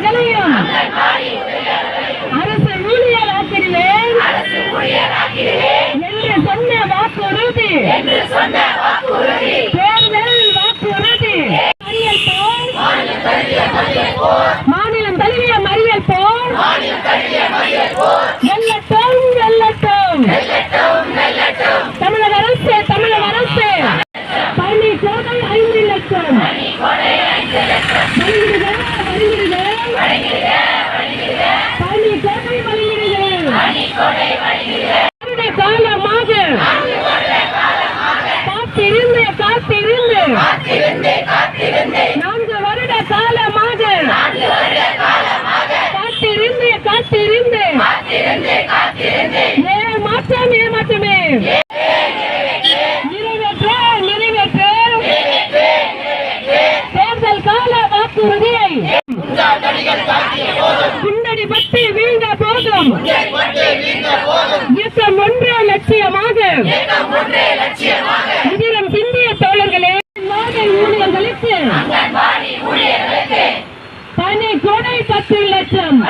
அகலையும் அரசு ஊழியர் ஆக்கிடுவேன் என்று சொன்ன வாக்குறுதி. தேர்தல் வாக்குறுதி. மாநிலம் தழுவிய மறியல் போர். வெல்லட்டும் வெல்லட்டும். தமிழக அரசு தமிழக அரசு. பள்ளி கோடை ஐந்து லட்சம். வருகிறது வழங்கிடுக காத்திருந்து காத்திருந்து. நான்கு வருட காலமாக. காத்திருந்து காத்திருந்து. ஏமாற்றம் ஏமாற்றமே நிறைவேற்ற நிறைவேற்ற. தேர்தல் கால வாக்குறுதியை. குண்டடி பட்டு வீழ்ந்த போதும். ஊழியர்களுக்கு தனி கொடை பத்து லட்சம்.